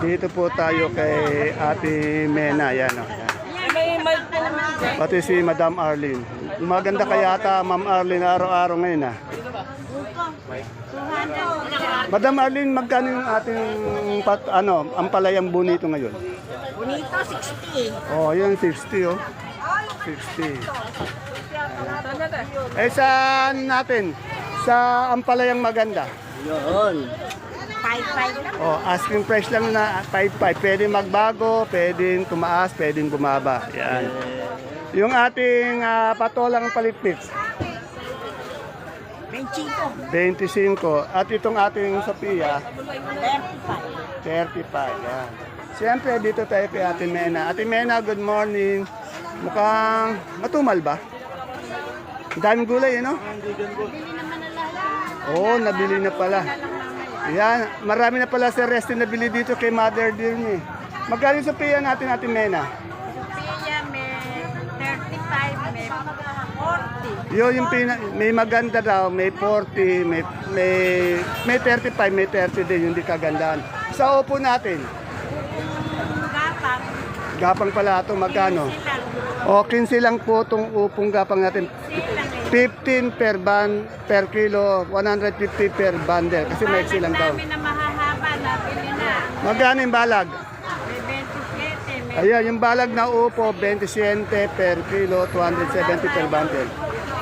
Dito po tayo kay Ate Mena. Yan, oh, mic po. Pati si Madam Arlene. Maganda kaya ata Ma'am Arlene araw-araw ngayon ah. Madam Arlene, magkano yung ating pat, ano, ang palayang bonito ngayon? Bonito, 60. Oh, yun 60 oh. 60. Eh saan natin? Sa ampalayang maganda. Yun. 5-5 lang. Oh, asking price lang na 5.5. Pwede magbago, pwedeng tumaas, pwedeng bumaba. Yan. Yung ating ah, patolang palipits, 25. 25. At itong ating Sophia, 35. 35. Yan. Siyempre, dito tayo kay Ate Mena. Ate Mena, good morning. Mukhang matumal ba? Ang daming gulay, eh, no? Oo, oh, nabili na pala. Yan, marami na pala si Resty nabili dito kay Mother Dear ni. Magkano yung Sophia natin, Ate Mena? Sophia may 35, may 40. Yun, yung pina, may maganda daw, may 40, may, may, may 35, may 30 din, yung di kagandahan. Sa upo natin, Gapang, gapang pala ito, magkano? silang. O, 15 lang po itong upong gapang natin. Silang eh. 15 per ban per kilo, 150 per bundle. Kasi may silang daw. namin na mahahaba, nabili na. Magkano yung balag? May 27, may Ayan, yung balag na upo, 27 per kilo, 270 per bundle.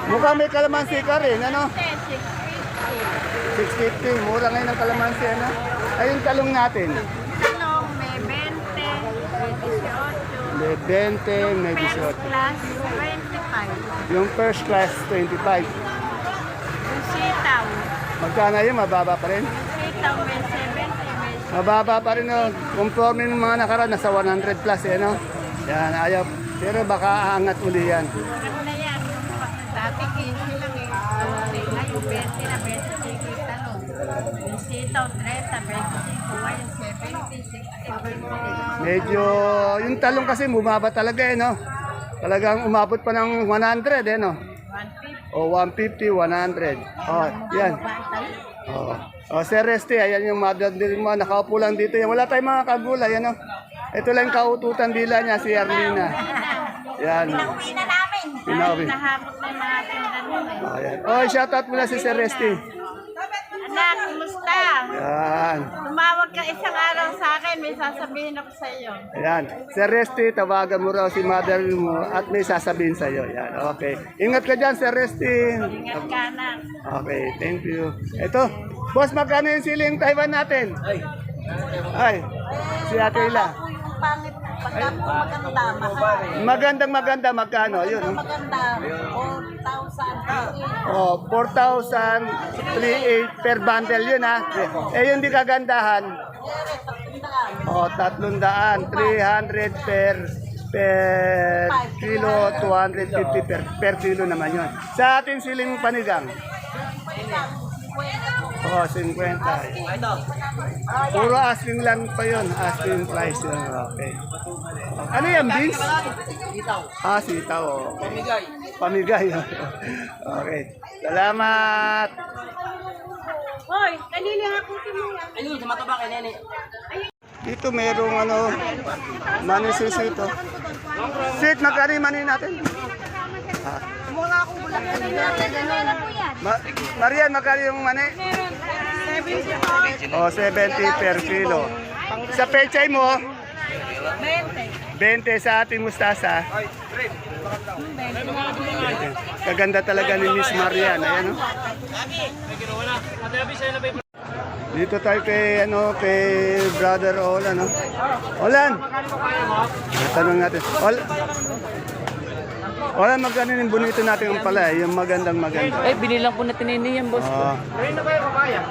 Mukhang may kalamansi ka rin, ano? 650. 650, mura ngayon ang kalamansi, ano? Ayun, talong natin. Talong, may 20, may 18. May 20, may First 18. class, 25. Yung first class, 25. Yung sitaw, Magkano yun? Mababa pa rin? yung sitaw may 70, may Mababa pa rin, no? Conforme ng mga nakaraan, nasa 100 plus, eh, no? Yan, ayaw. Pero baka aangat uli yan. Ano na yan? Dati 15 lang eh. Ngayon 20 na 20 sige talong. Yung sitaw 30, 25, ngayon 70, 60, 70. Medyo, yung talong kasi bumaba talaga, eh, no? Talagang umabot pa ng 100, eh, no? 150. O 150, 100. Oh, yan. Oh. Oh, Sir Reste, ayan yung madadali mo. Nakaupo lang dito. Wala tayong mga kagulay, ano? Ito lang kaututan dila niya, si Arlina. Yan. Uwi na namin. Pinauwi. Dahil nahabot na yung mga tindahan eh. Oh, yan. Oh, shoutout muna si Sir Reste. Anak, kumusta? Yan. Tumawag ka isang araw sa akin, may sasabihin ako sa iyo. Ayan. Sir Reste, tawagan mo raw si mother mo at may sasabihin sa iyo. Yan. Okay. Ingat ka dyan, Sir Reste. Ingat ka anak. Okay, thank you. Ito, boss, magkano yung siling Taiwan natin? Ay. Ay. Si Ate Ila. Pangit, pagka po maganda, mahal. Magandang maganda, magkano? Yun. Maganda, 4,000. Oh, 4,038 per bundle yun ha. Eh yung di kagandahan, oh, 300, 300 per per kilo, 250 per, per kilo naman yun. Sa ating siling panigang, oh, 50. Puro asking lang pa yun, asking price yun. Okay. Ano yan, beans? Ah, sitaw. Oh. Pamigay. Pamigay. okay. Salamat. Hoy, kanili hakutin mo yan. Ayun, sa mataba kay Nene. Dito merong ano, mani sisito. Sit, magkano yung mani natin? Ah. Ma Marian, magkano yung mani? Oh, 70 per kilo. Sa pechay mo, 20. 20 sa ating mustasa. Kaganda talaga ni Miss Marian. Ayan, oh. Dito tayo kay ano kay Brother Olan, no? Olan. Tanong natin. Ol Olan, magkano yung bonito natin ang pala, yung magandang maganda. Ay, binilang po natin ini yan, boss. Ah.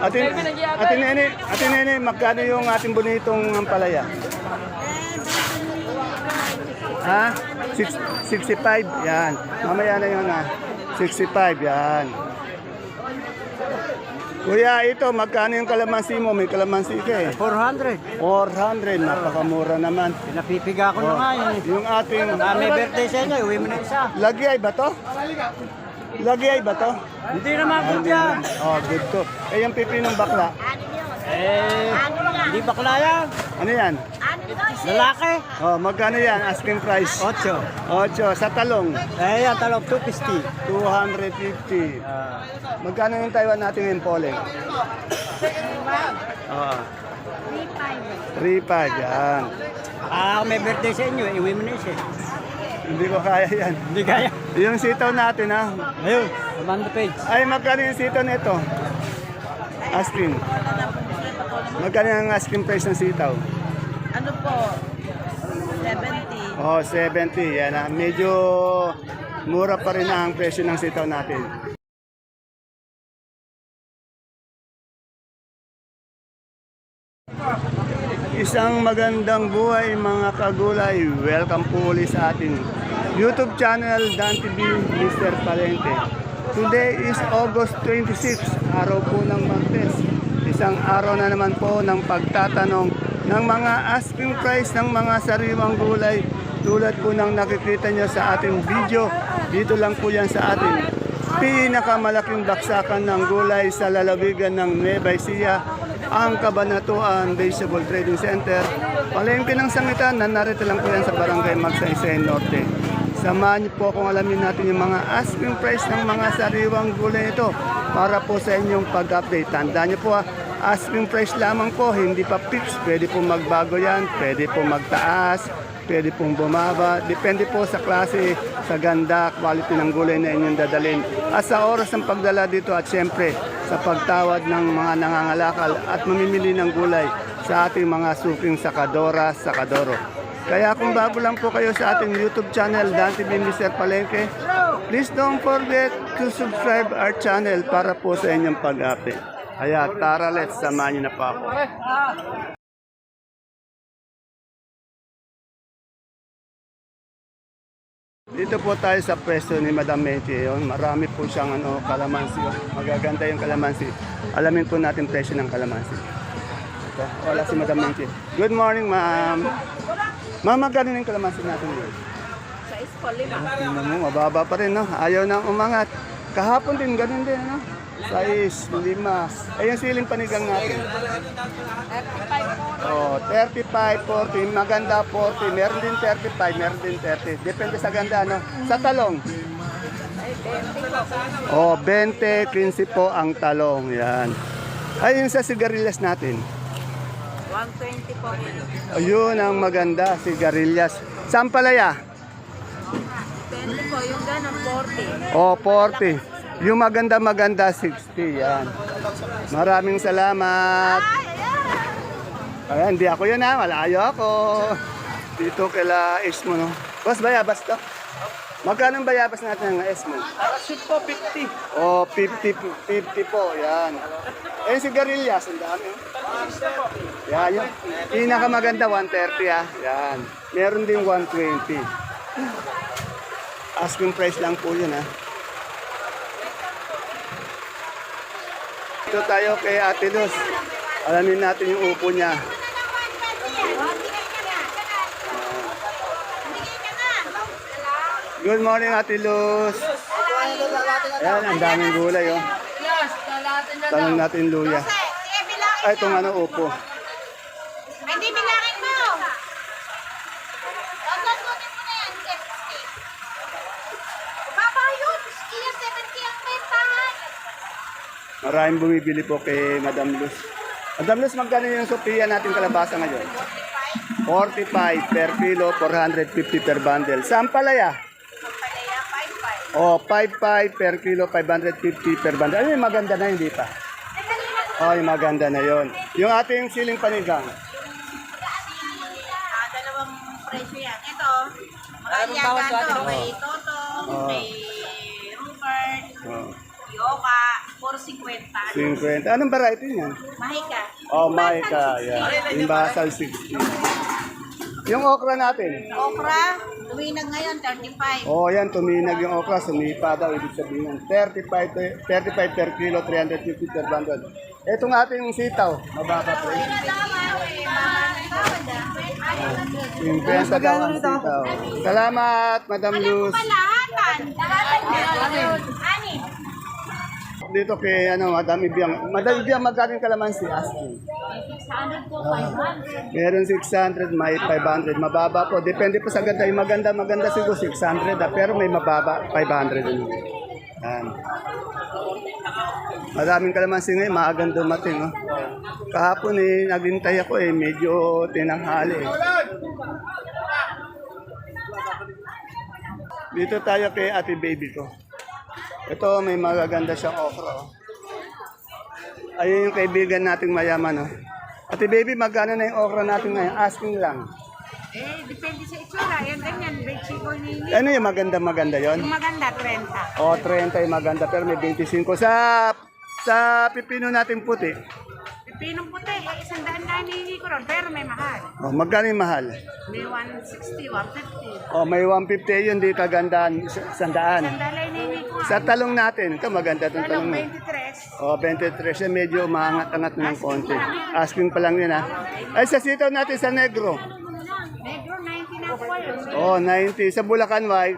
Atin, atin nene, atin nene, magkano yung ating bonitong ampalaya? Ha? Six, 65, yan. Mamaya na yun ha. 65, yan. Kuya, ito, magkano yung kalamansi mo? May kalamansi ka eh. 400. 400, napakamura naman. Pinapipiga ko na nga yun. eh. Yung ating... Ah, may birthday sa inyo, uwi mo na isa. Lagi ay ba to? Lagi ay ba to? Hindi naman hindi yan. Oh, good to. Eh, yung pipi ng bakla. Eh, Hindi bakla yan. Ano yan? Lalaki. Oh, magkano yan? Asking price. Ocho. 8. Sa talong, Eh yan, talong 250. 250. Ah, Magkano yung Taiwan natin yung pole? Oo. 3.5. Yan. ah, may birthday sa inyo, iwi mo na isa. Hindi ko kaya yan. Hindi kaya. Yung sitaw natin ha. Ayun, Amanda Page. Ay, magkano yung sitaw nito? Asking. Magkano yung asking price ng sitaw? Po? 70. Oh, 70. Yan ah. Medyo mura pa rin ang presyo ng sitaw natin. Isang magandang buhay mga kagulay. Welcome po ulit sa ating YouTube channel Dan TV Mr. Palente. Today is August 26, araw po ng Martes. Isang araw na naman po ng pagtatanong ng mga asking price ng mga sariwang gulay tulad po ng nakikita nyo sa ating video. Dito lang po yan sa ating pinakamalaking baksakan ng gulay sa lalawigan ng Nueva Ecija, ang Kabanatuan Vegetable Trading Center. Palengke ng sangitan na narito lang po yan sa Barangay Magsaysay Norte. Samahan niyo po kung alamin natin yung mga asking price ng mga sariwang gulay ito para po sa inyong pag-update. Tandaan niyo po ah, asking price lamang po, hindi pa fix. Pwede po magbago yan, pwede po magtaas, pwede pong bumaba. Depende po sa klase, sa ganda, quality ng gulay na inyong dadalhin. At sa oras ng pagdala dito at syempre sa pagtawad ng mga nangangalakal at mamimili ng gulay sa ating mga suking sakadora, sakadoro. Kaya kung bago lang po kayo sa ating YouTube channel, Dan TV Mr. Palengke, please don't forget to subscribe our channel para po sa inyong pag-update. Kaya tara let's, samahan niyo na po ako. Dito po tayo sa pwesto ni Madam Menchi. Yun, marami po siyang ano, kalamansi. Magaganda yung kalamansi. Alamin po natin presyo ng kalamansi. Ito, wala si Madam Menchi. Good morning, ma'am. Ma'am, magkano na yung kalamansi natin yun? Sa isko, lima. Tingnan mo, mababa pa rin, no? Ayaw nang umangat. Kahapon din, ganun din, no? Sais, lima. Yung siling panigang natin. 35 po. Oh, 35, 40, maganda 40, meron din 35, meron din 30. Depende sa ganda, no? Sa talong. Oh, 20, 15 po ang talong. Yan. Ay, yung sa sigarilyas natin. 120 po. Ayun ang maganda, sigarilyas. Sampalaya. 20 po. Yung gano'n, 40. Oh, 40. Yung maganda maganda 60 yan. Maraming salamat. Ayan, hindi ako yan ha, malayo ako. Dito kila Esmo no. Boss, bayabas to. Magkano bayabas natin ng Esmo? Parachute po, 50. Oh, 50, 50 po, yan. Eh, si Garillas, ang dami. oh. Yan, yung pinakamaganda, 130 ah. Yan. Meron din 120. Asking price lang po yun ah. Ito tayo kay Ate Luz. Alamin natin yung upo niya. Good morning, Ate Luz. Ayan, ang daming gulay, oh. Tanong natin luya. Ay, itong ano, upo. Maraming bumibili po kay Madam Luz. Madam Luz, magkano yung Sophia natin kalabasa ngayon? 45 per kilo, 450 per bundle. Saan palaya? Palaya, 5-5. Oh, 55 per kilo, 550 per bundle. Ano yung maganda na, hindi pa? Oh, yung maganda na yon. Yung ating siling panigang. Ah, dalawang presyo yan. Ito, makalyagan to. May Toto, may 50. 50. Anong variety niyan? Mahika. Oh, Maika. Yan. Yung basal 60. Yung okra natin. Okra, tuwinag ngayon, 35. Oh, yan, tuminag yung okra, sumipa daw, ibig sabihin yan. 35, to- 35 per kilo, 350 per bundle. Itong ating sitaw, mababa po. yun. 50 daw ang sitaw. Salamat, Madam Luz. Palahatan. Ani. Dito kay ano, Madam Ibiang. Madam Ibiang, magkano yung kalamansi? Asking. 600 po, 500. Meron 600, may 500. Mababa po. Depende po sa ganda. Yung maganda, maganda siguro 600. Ah, pero may mababa, 500 din. Yan. Maraming kalamansi ngayon, maagang dumating. Oh. Kahapon eh, naghintay ako eh, medyo tinanghali eh. Dito tayo kay ate baby ko. Ito, may magaganda siyang okra. Oh. Ayun yung kaibigan nating mayaman. Oh. Ate baby, magkano na yung okra natin ngayon? Asking lang. Eh, depende sa itsura. Yan, ganyan. Bechi ko nini. Ano yung maganda maganda yon? Yung maganda, 30. O, 30 yung maganda pero may 25. Sa sa pipino natin puti. Pipinong puti, eh, isang daan na hinihingi ko ron, pero may mahal. O, magkano yung mahal? May 160, 150. O, may 150 yun, di kagandaan, sa- sandaan. Isang daan na hinihingi ko nga. Sa talong natin, ito maganda itong talong. Talong na. 23. O, 23 siya, medyo maangat-angat ng konti. Asking pa lang yun ha. Ay, sa sitaw natin sa negro. Negro, 90 na po yun. O, 90. Sa Bulacan White,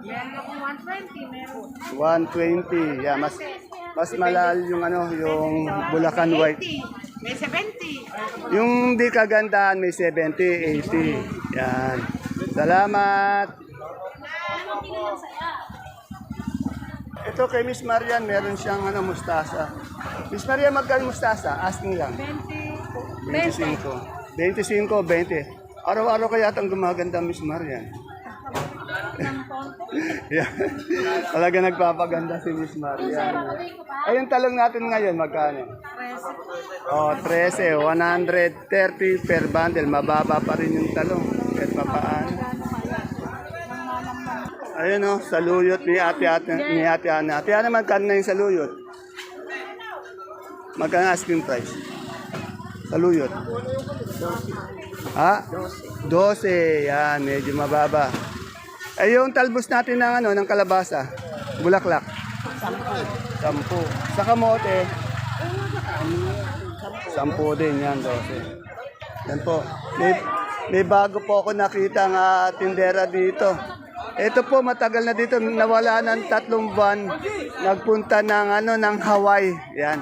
Meron akong 120, meron. 120. Yeah, mas mas malal yung ano, yung Bulacan White. 80, may 70. Yung di kagandahan may 70, 80. Yan. Salamat. Ito kay Miss Marian, meron siyang ano, mustasa. Miss Marian, magkano mustasa? Asking lang. 25. 25, 20. Araw-araw kaya itong gumaganda, Miss Marian. Yeah. Talaga nagpapaganda si Miss Marian. Ayun talong natin ngayon, magkano? Oh, 13, 130 per bundle. Mababa pa rin yung talong. Kahit papaano. Ayun oh, saluyot ni ate, ate, ni ate Ana. Ate Ana, magkano na yung saluyot? Magkano asking price? Saluyot. Ha? 12. Yan, medyo mababa. Ay, yung talbos natin ng, ano, ng kalabasa. Bulaklak. Sampu. Sa kamote. Sampu din yan, 12. Yan po. May, may bago po ako nakita ng tindera dito. Ito po, matagal na dito. Nawala ng tatlong buwan. Nagpunta ng, ano, ng Hawaii. Yan.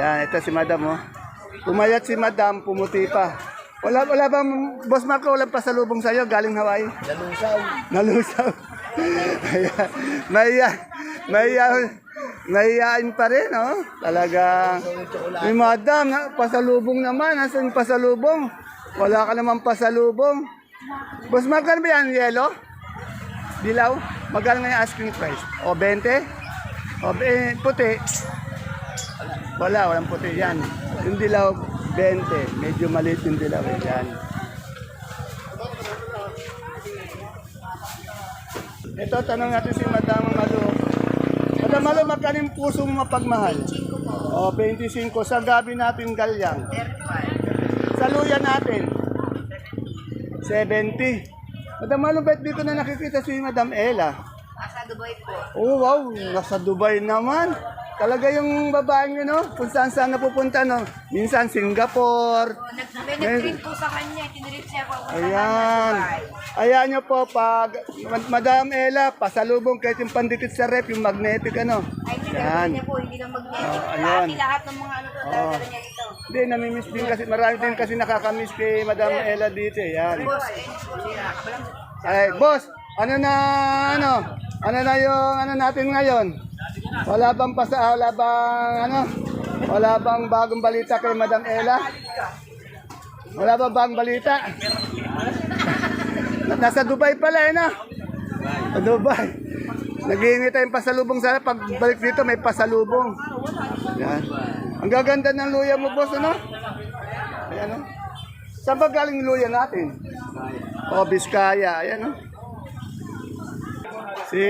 Yan, ito si Madam, oh. Pumayat si Madam, pumuti pa. Wala, wala bang, Boss Marco, walang pasalubong sa'yo galing Hawaii? Nalusaw. Nalusaw. Ayan. Maya, maya, mayayain pa rin, oh. Talaga. May Madam, na, pasalubong naman. Nasaan yung pasalubong? Wala ka naman pasalubong. Boss Marco, ano ba yan? Yellow? Dilaw? Magkano nga yung asking price? O 20? O eh, puti? Wala, walang puti yan. Yung dilaw, 20. Medyo maliit yung dilaw. eh, Yan. Ito, tanong natin si Madam Malo. Madam Malo, magkano yung puso mo mapagmahal? O, 25. Sa gabi natin galyang. Sa luya natin. 70. Madam Malo, ba't dito na nakikita si Madam Ella? Nasa Dubai po. Oh, wow. Nasa Dubai naman. Talaga yung babaeng yun, no? Kung saan saan napupunta, no? Minsan Singapore. May nag-print po sa kanya, kinirip siya po Ayan. Ayan nyo po, pag Madam Ella, pasalubong kahit yung pandikit sa rep, yung magnetic, ano? Ay, niya po, hindi lang magnetic. Oh. Pati lahat ng mga ano to, dala niya ito. Hindi, namimiss din kasi, marami din kasi nakakamiss kay Madam Ella dito, eh. yan. Boss, eh. Ay, boss, ano na, ano? Ano na yung, ano natin ngayon? Wala bang pasa, wala bang, ano? Wala bang bagong balita kay Madam Ella? Wala ba bang balita? Nasa Dubai pala eh, no? Dubai. Naghihingi tayong pasalubong sana. Pag balik dito, may pasalubong. Yan. Ang gaganda ng luya mo, boss, ano? Ayan, no? Saan ba galing luya natin? O, Biskaya. Ayan, no? Si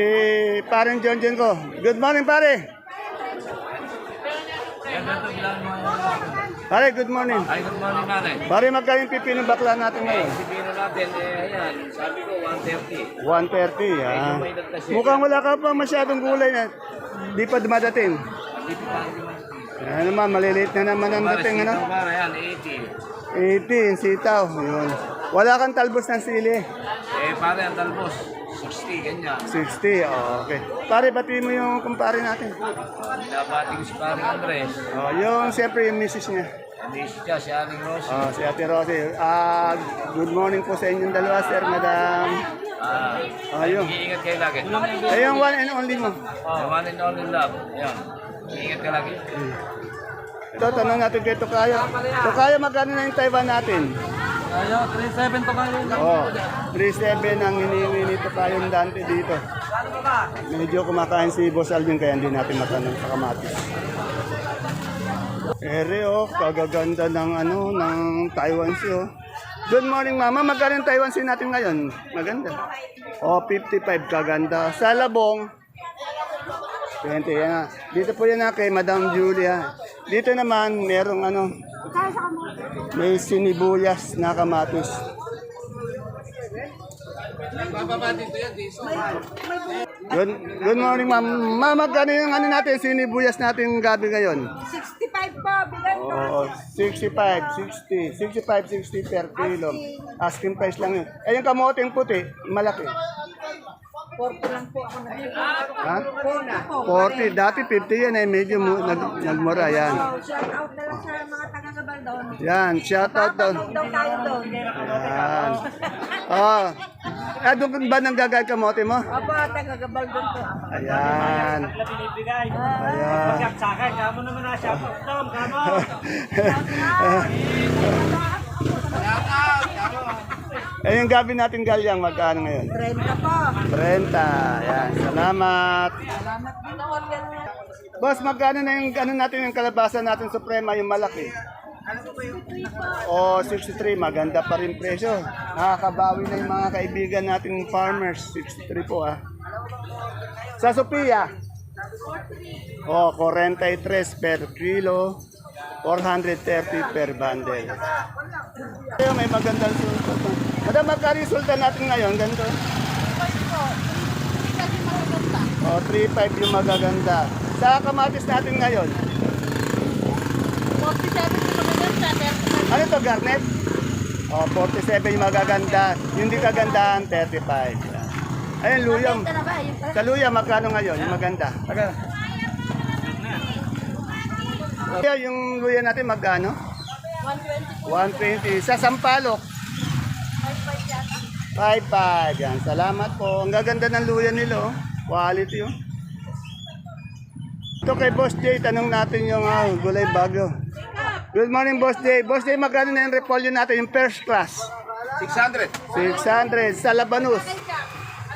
parang John John ko. Good morning, pare. Pare, good morning. Ay, good morning. Pare, magkano yung pipinong bakla natin ngayon? Pipino natin, eh, ayan, sabi ko 130. 130, ah. Mukhang wala ka pa masyadong gulay na di pa dumadating. Ano naman, maliliit na naman ang dating, ano? para yan, 80. 18, sitaw. Yun. Wala kang talbos ng sili. Eh, pare, ang talbos, 60. 60, ganyan. 60, oh, okay. Pare, bati mo yung kumpare natin. Binabati ko si Paring Andres. Oh, yung, siyempre, yung misis niya. Hindi siya, si Aling Rossi. Oh, si Ate Rosie. Ah, good morning po sa inyong dalawa, sir, madam. Ah, Ayun. Mag-iingat kayo lagi. Ay, yung one and only mo. The one and only love. Ayan. Mag-iingat ka lagi. Ito, tanong natin kay Tokayo. Tokayo, magkano na yung Taiwan natin? Ayo, 37 to kayo. Oh, 3.7 ang hinihingi ni Tokayo Dante dito. Medyo kumakain si Boss Alvin kaya hindi natin matanong sa kamatis. Ere, oh, kagaganda ng ano, ng Taiwan Sea, oh. Good morning, Mama. Magkano Taiwan Sea natin ngayon? Maganda. Oh, 55, kaganda. Sa Labong, 20, yan. Dito po yan na kay Madam Julia. Dito naman, merong ano, may sinibuyas na kamatis. Good, good morning, ma'am. Ma'am, magkano yung ano natin, sinibuyas natin gabi ngayon? 65 po, bilan ko. Oo, 65, 60, 65, 60 per kilo. Asking price lang yun. Eh, yung kamoteng puti, malaki. 40 lang po ako na. Ha? 40. Dati 50 yan eh, medyo mu- nag, nagmura yan. So, shout out na lang sa mga taga-Gabaldon. Yan, shout out doon. Papalog daw tayo doon. Yan. Oh. Eh, doon ba nang gagay kamote mo? Opo, taga-Gabaldon po. Ayan. Ayan. Sa akin, kamo naman na siya. Tom, kamo. Eh, yung gabi natin galyang, magkano ngayon? 30 po. 30. Ayan, salamat. Salamat din order niya. Boss, magkano na yung ano natin yung kalabasa natin suprema, yung malaki? O, 63, maganda pa rin presyo. Nakakabawi na yung mga kaibigan nating farmers. 63 po ah. Sa Sophia? O, 43 per kilo. 430 per bundle. May magandang sultan. Madam, magkano yung sultan natin ngayon? Ganito? O, 3.5 yung magaganda. Sa kamatis natin ngayon? 47 sa maganda, Ano to, garnet? O, 47 yung magaganda. Yung di kagandahan, 35. Ayun, luyam. Yung Sa luya, magkano ngayon? Yung maganda. Kaya yung luya natin magkano? 120. Sa sampalok? 55 yan. Salamat po. Ang gaganda ng luya nila. Oh. Quality oh. Ito kay Boss Jay, tanong natin yung ah, gulay bagyo. Good morning, Boss Jay. Boss Jay, magkano na yung repolyo natin, yung first class? 600. 600. Sa Labanus,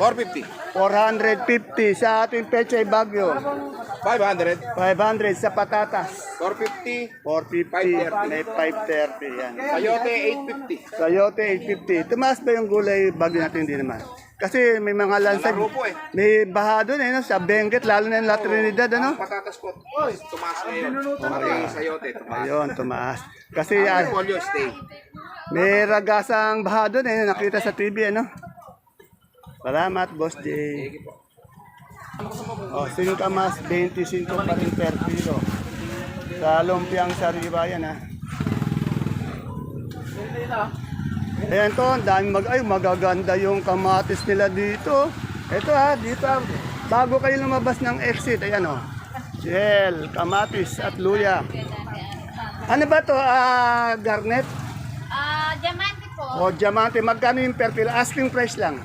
450. 450. Sa ating Pechay Bagyo, 500. 500. Sa Patatas, 450. 450. May 530. Yan. Sayote, 850. Sayote, 850. Tumaas ba yung gulay bagyo natin? Hindi naman. Kasi may mga lansag, Laro po eh. may baha doon eh, no? sa Benguet, lalo na yung La Trinidad, ano? Patatas po. Tumaas ngayon. Pati sayote, tumaas. Ayun, tumaas. Kasi ah, Polio, stay. may ragasang baha doon eh, nakita sa TV, ano? Salamat, Boss J. Oh, singkamas, 25 pa rin per kilo. Sa lumpiang sariwa yan, ha? Ayan to, ang dami mag ay magaganda yung kamatis nila dito. Ito ha, dito ha. Bago kayo lumabas ng exit, ayan oh. Shell, kamatis at luya. Ano ba to? Ah, garnet Ah, diamante po. o diamante? Magkano yung per kilo? Asking price lang.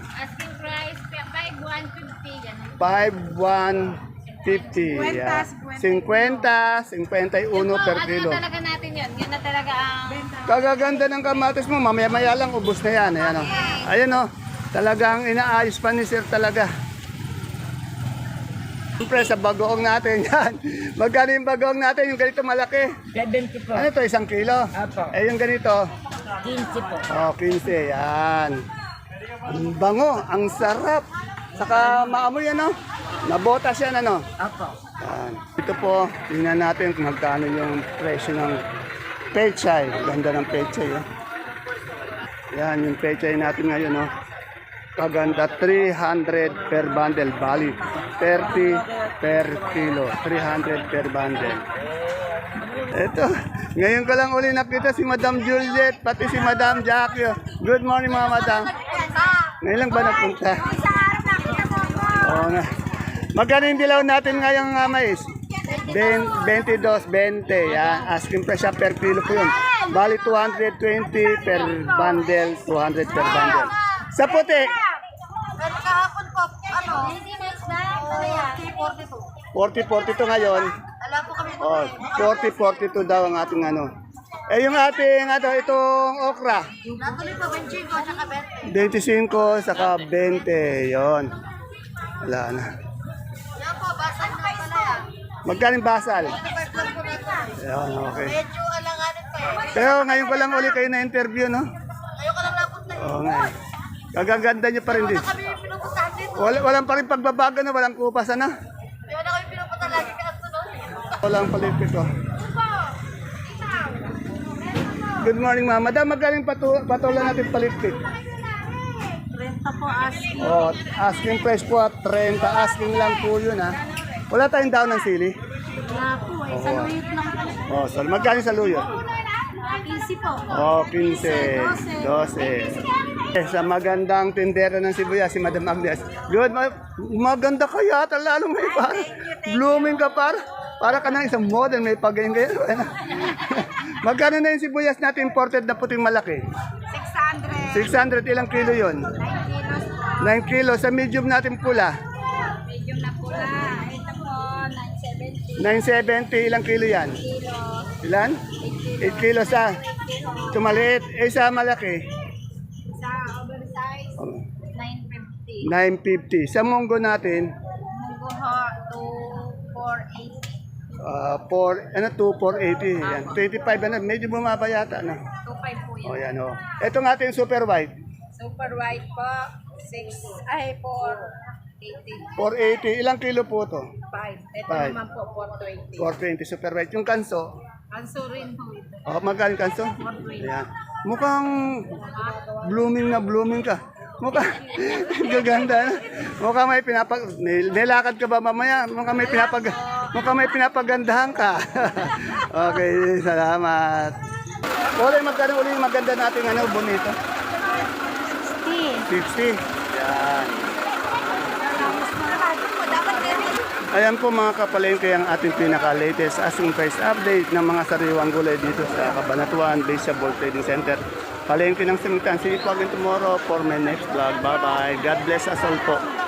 Asking price, 5,150. Ganun. 5,150. Yeah. 50, 51 per ano kilo. na talaga natin yun? Yun na talaga ang... Kagaganda ng kamatis mo, mamaya-maya lang ubos na yan. Ayan o. Ayan o. Talagang inaayos pa ni Sir talaga. Siyempre sa bagoong natin yan. Magkano yung bagoong natin? Yung ganito malaki. 70 po. Ano to isang kilo? Apo. Eh yung ganito. 15 po. Oh, 15. Yan. Ang bango. Ang sarap. Saka maamoy ano? Nabotas yan ano? Apo. Yan. Ito po, tingnan natin kung magkano yung presyo ng pechay. Ganda ng pechay. Oh. Yan, yung pechay natin ngayon. Oh. Kaganda, 300 per bundle. Bali, 30 per kilo. 300 per bundle. Ito, ngayon ko lang uli nakita si Madam Juliet, pati si Madam Jackie. oh. Good morning mga madam. Ngayon lang ba napunta? Oo nga. Magkano yung dilaw natin ngayong uh, mais? Ben, 22, 20. Yan. Asking price siya per kilo po yun. Bali 220 per bundle, 200 per bundle. Sa puti, kahapon po, ano? Hindi next na. 42. 40, 42 ngayon. Alam po kami Oh, 40, 42 daw ang ating ano. Eh yung ating ano, itong okra. Natuloy po, 25 at saka 25 20. saka 20. Yon. Wala na. Yan po, basa na pala yan. Magkano yung basal? 25 lang po nito. Yan, okay. Medyo alanganin pa eh. Pero ngayon ko lang uli kayo na-interview, no? Ngayon ko lang napunta eh. Oo nga. eh. Kagaganda nyo pa rin din. Kami pinupuntahan dito. Wala, walang pa rin pagbabago na, walang kupas na. Kaya na kami pinupunta lagi ka sunod. Walang palipit ko. Good morning, ma'am. Madam, magaling patu patulan natin palipit. Renta po asking. Oh, asking price po at 30. Asking lang po yun, ha. Wala tayong down ng sili. Wala po eh. Sa luwit lang po. Oh, so magkano sa luyo? Ah, 15 po. Oh, 15, 12. Eh, sa magandang tindera ng Sibuyas, si Madam Agnes. Good, ma- maganda ka yata, lalo may par. Blooming ka par. Para ka ng isang model, may pagayin kayo. Magkano na yung sibuyas natin imported na puting malaki? 600. 600, ilang kilo yon? 9 kilos po. 9 kilo. Sa medium natin pula, Medium na pula. Ito po, 970 970, ilang kilo yan? kilo. Ilan? 8 kilo sa tumaliit. Eh, sa malaki, Sa oversize, oh, 950. 950. Sa munggo natin, Munggo ho, 2480. Uh, for, ano, 2, 480. Yan. 25, ano, medyo bumaba yata, ano. 25 po O, yan. yan, o. Ito ng ating super white. Super white po, 6, ay 480. 480. Ilang kilo po to? 5. Ito Five. naman po, 420. 420 super white. Yung kanso, Anso rin po ito. o, magkano yung kanso? Ayan. Mukhang blooming na blooming ka. Mukhang gaganda na. Mukhang may pinapag... Nil- Nilakad ka ba mamaya? Mukhang may pinapag... Mukhang may pinapagandahan ka. okay, salamat. Uli, magkano uli yung maganda nating ano, bonito? 60. Yan. Ayan po mga kapalengke ang ating pinaka-latest asking price update ng mga sariwang gulay dito sa Cabanatuan Vegetable Trading Center. Palengke ng Simitan. See you again tomorrow for my next vlog. Bye-bye. God bless us all po.